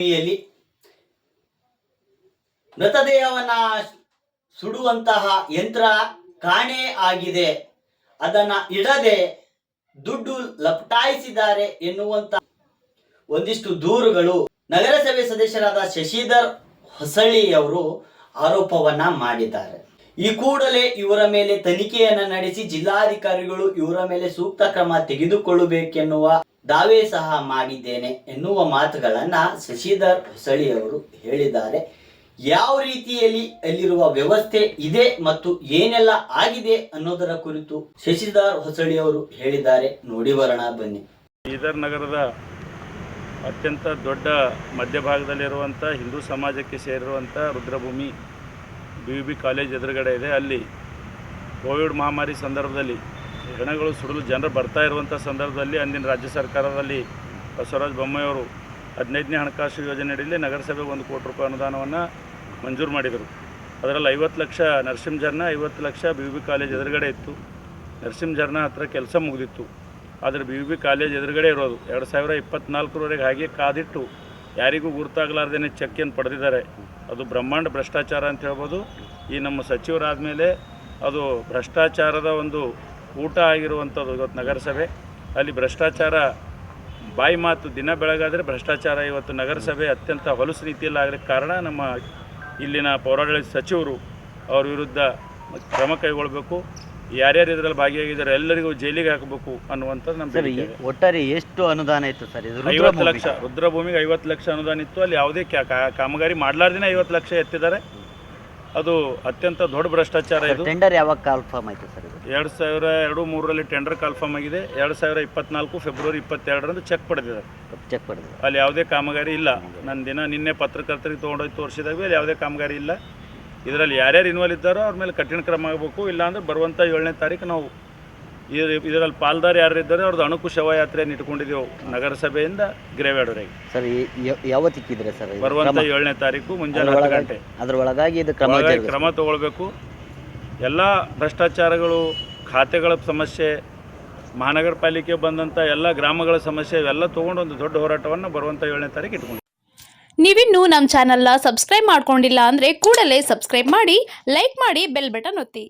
ಭೂಮಿಯಲ್ಲಿ ಮೃತದೇಹವನ್ನ ಸುಡುವಂತಹ ಯಂತ್ರ ಕಾಣೆ ಆಗಿದೆ. ಅದನ್ನ ಇಡದೆ ದುಡ್ಡು ಲಪಟಾಯಿಸಿದ್ದಾರೆ ಎನ್ನುವಂತ ಒಂದಿಷ್ಟು ದೂರುಗಳು. ನಗರಸಭೆ ಸದಸ್ಯರಾದ ಶಶಿಧರ್ ಹೊಸಳ್ಳಿಯವರು ಆರೋಪವನ್ನ ಮಾಡಿದ್ದಾರೆ. ಈ ಕೂಡಲೇ ಇವರ ಮೇಲೆ ತನಿಖೆಯನ್ನ ನಡೆಸಿ ಜಿಲ್ಲಾಧಿಕಾರಿಗಳು ಇವರ ಮೇಲೆ ಸೂಕ್ತ ಕ್ರಮ ತೆಗೆದುಕೊಳ್ಳಬೇಕೆನ್ನುವ ದಾವೆ ಸಹ ಮಾಡಿದ್ದೇನೆ ಎನ್ನುವ ಮಾತುಗಳನ್ನ ಶಶಿಧರ್ ಹೊಸಳ್ಳಿಯವರು ಹೇಳಿದ್ದಾರೆ. ಯಾವ ರೀತಿಯಲ್ಲಿ ಅಲ್ಲಿರುವ ವ್ಯವಸ್ಥೆ ಇದೆ ಮತ್ತು ಏನೆಲ್ಲ ಆಗಿದೆ ಅನ್ನೋದರ ಕುರಿತು ಶಶಿಧರ್ ಹೊಸಳ್ಳಿಯವರು ಹೇಳಿದ್ದಾರೆ. ನೋಡಿ ಬರೋಣ, ಬನ್ನಿ. ಬೀದರ್ ನಗರದ ಅತ್ಯಂತ ದೊಡ್ಡ ಮಧ್ಯಭಾಗದಲ್ಲಿರುವಂಥ ಹಿಂದೂ ಸಮಾಜಕ್ಕೆ ಸೇರಿರುವಂಥ ರುದ್ರಭೂಮಿ ಬಿ ಬಿ ಕಾಲೇಜ್ ಎದುರುಗಡೆ ಇದೆ. ಅಲ್ಲಿ ಕೋವಿಡ್ ಮಹಾಮಾರಿ ಸಂದರ್ಭದಲ್ಲಿ ಹೆಣಗಳು ಸುಡಲು ಜನರು ಬರ್ತಾ ಇರುವಂಥ ಸಂದರ್ಭದಲ್ಲಿ ಅಂದಿನ ರಾಜ್ಯ ಸರ್ಕಾರದಲ್ಲಿ ಬಸವರಾಜ ಬೊಮ್ಮಾಯಿಯವರು ಹದಿನೈದನೇ ಹಣಕಾಸು ಯೋಜನೆ ಅಡಿಯಲ್ಲಿ ನಗರಸಭೆಗೆ ಒಂದು ಕೋಟಿ ರೂಪಾಯಿ ಅನುದಾನವನ್ನು ಮಂಜೂರು ಮಾಡಿದರು. ಅದರಲ್ಲಿ ಐವತ್ತು ಲಕ್ಷ ನರಸಿಂಹ ಜರ್ನ ಐವತ್ತು ಲಕ್ಷ ಬಿ ಬಿ ಕಾಲೇಜ್ ಎದುರುಗಡೆ ಇತ್ತು. ನರಸಿಂಹ ಜರ್ನ ಹತ್ರ ಕೆಲಸ ಮುಗಿದಿತ್ತು. ಆದರೆ ಬಿ ಬಿ ಕಾಲೇಜ್ ಎದುರುಗಡೆ ಇರೋದು ಎರಡು ಸಾವಿರ ಇಪ್ಪತ್ನಾಲ್ಕರವರೆಗೆ ಹಾಗೆ ಕಾದಿಟ್ಟು ಯಾರಿಗೂ ಗುರುತಾಗಲಾರ್ದೇ ಚೆಕ್ ಏನು ಪಡೆದಿದ್ದಾರೆ. ಅದು ಬ್ರಹ್ಮಾಂಡ ಭ್ರಷ್ಟಾಚಾರ ಅಂತ ಹೇಳ್ಬೋದು. ಈ ನಮ್ಮ ಸಚಿವರಾದ ಮೇಲೆ ಅದು ಭ್ರಷ್ಟಾಚಾರದ ಒಂದು ಊಟ ಆಗಿರುವಂಥದ್ದು ಇವತ್ತು ನಗರಸಭೆ. ಅಲ್ಲಿ ಭ್ರಷ್ಟಾಚಾರ ಬಾಯಿ ಮಾತು ದಿನ ಬೆಳಗಾದರೆ ಭ್ರಷ್ಟಾಚಾರ ಇವತ್ತು ನಗರಸಭೆ ಅತ್ಯಂತ ಹೊಲಸು ರೀತಿಯಲ್ಲಿ ಆಗಲಿಕ್ಕೆ ಕಾರಣ ನಮ್ಮ ಇಲ್ಲಿನ ಪೌರಾಡಳಿತ ಸಚಿವರು ಅವ್ರ ವಿರುದ್ಧ ಕ್ರಮ ಕೈಗೊಳ್ಳಬೇಕು ಯಾರ್ಯಾರು ಇದರಲ್ಲಿ ಭಾಗಿಯಾಗಿದ್ದಾರೆ ಎಲ್ಲರಿಗೂ ಜೈಲಿಗೆ ಹಾಕಬೇಕು ಅನ್ನುವಂಥದ್ದು ನಮ್ಮ ಒಟ್ಟಾರೆ ಎಷ್ಟು ಅನುದಾನ ಇತ್ತು ಸರ್? ಇದು ಐವತ್ತು ಲಕ್ಷ ರುದ್ರಭೂಮಿಗೆ ಐವತ್ತು ಲಕ್ಷ ಅನುದಾನ ಇತ್ತು. ಅಲ್ಲಿ ಯಾವುದೇ ಕಾಮಗಾರಿ ಮಾಡಲಾರ್ದಿನ ಐವತ್ತು ಲಕ್ಷ ಎತ್ತಿದ್ದಾರೆ. ಅದು ಅತ್ಯಂತ ದೊಡ್ಡ ಭ್ರಷ್ಟಾಚಾರ ಇದು. ಟೆಂಡರ್ ಯಾವಾಗ ಕನ್ಫರ್ಮ್ ಆಯ್ತು ಸರ್ ಇದು? ಎರಡು ಸಾವಿರ ಎರಡು ಮೂರರಲ್ಲಿ ಟೆಂಡರ್ ಕನ್ಫರ್ಮ್ ಆಗಿದೆ. ಎರಡು ಸಾವಿರ ಇಪ್ಪತ್ನಾಲ್ಕು ಫೆಬ್ರವರಿ ಇಪ್ಪತ್ತೆರಡರಂದು ಚೆಕ್ ಪಡೆದಿದ್ದಾರೆ. ಚೆಕ್ ಪಡೆದಿದೆ ಅಲ್ಲಿ ಯಾವುದೇ ಕಾಮಗಾರಿ ಇಲ್ಲ. ನನ್ನ ದಿನ ನಿನ್ನೆ ಪತ್ರಕರ್ತರಿಗೆ ತೊಗೊಂಡೋಗಿ ತೋರಿಸಿದಾಗ ಅಲ್ಲಿ ಯಾವುದೇ ಕಾಮಗಾರಿ ಇಲ್ಲ. ಇದರಲ್ಲಿ ಯಾರ್ಯಾರು ಇನ್ವಾಲ್ವ್ ಇದ್ದಾರೋ ಅವ್ರ ಮೇಲೆ ಕಠಿಣ ಕ್ರಮ ಆಗಬೇಕು. ಇಲ್ಲಾಂದ್ರೆ ಬರುವಂಥ ಏಳನೇ ತಾರೀಕು ನಾವು ಇದರಲ್ಲಿ ಪಾಲ್ದಾರ್ ಯಾರಿದ್ದಾರೆ ಅವ್ರದ್ದು ಅಣುಕು ಶವಯಾತ್ರೆಯನ್ನು ಇಟ್ಕೊಂಡಿದ್ದೆವು ನಗರಸಭೆಯಿಂದ ಗ್ರೇವ್ಯಾರ್ಡ್ವರೆಗೆ ಸರ್ ಯಾವತ್ತಿಕ್ಕಿದ್ರೆ ಸರ್? ಬರುವಂತ ಬರುವಂಥ ಏಳನೇ ತಾರೀಕು ಮುಂಜಾನೆ ಹತ್ತು ಗಂಟೆ. ಅದರೊಳಗಾಗಿ ಇದು ಕ್ರಮ. ಕ್ರಮ ತಗೊಳ್ಬೇಕು. ಎಲ್ಲ ಭ್ರಷ್ಟಾಚಾರಗಳು ಖಾತೆಗಳ ಸಮಸ್ಯೆ ಮಹಾನಗರ ಪಾಲಿಕೆ ಬಂದಂಥ ಎಲ್ಲ ಗ್ರಾಮಗಳ ಸಮಸ್ಯೆ ಇವೆಲ್ಲ ತೊಗೊಂಡು ಒಂದು ದೊಡ್ಡ ಹೋರಾಟವನ್ನು ಬರುವಂಥ ಏಳನೇ ತಾರೀಕು ಇಟ್ಕೊಂಡು ನೀವಿನ್ನೂ ನಮ್ಮ ಚಾನಲ್ನ ಸಬ್ಸ್ಕ್ರೈಬ್ ಮಾಡ್ಕೊಂಡಿಲ್ಲ ಅಂದರೆ ಕೂಡಲೇ ಸಬ್ಸ್ಕ್ರೈಬ್ ಮಾಡಿ ಲೈಕ್ ಮಾಡಿ ಬೆಲ್ ಬಟನ್ ಒತ್ತಿ.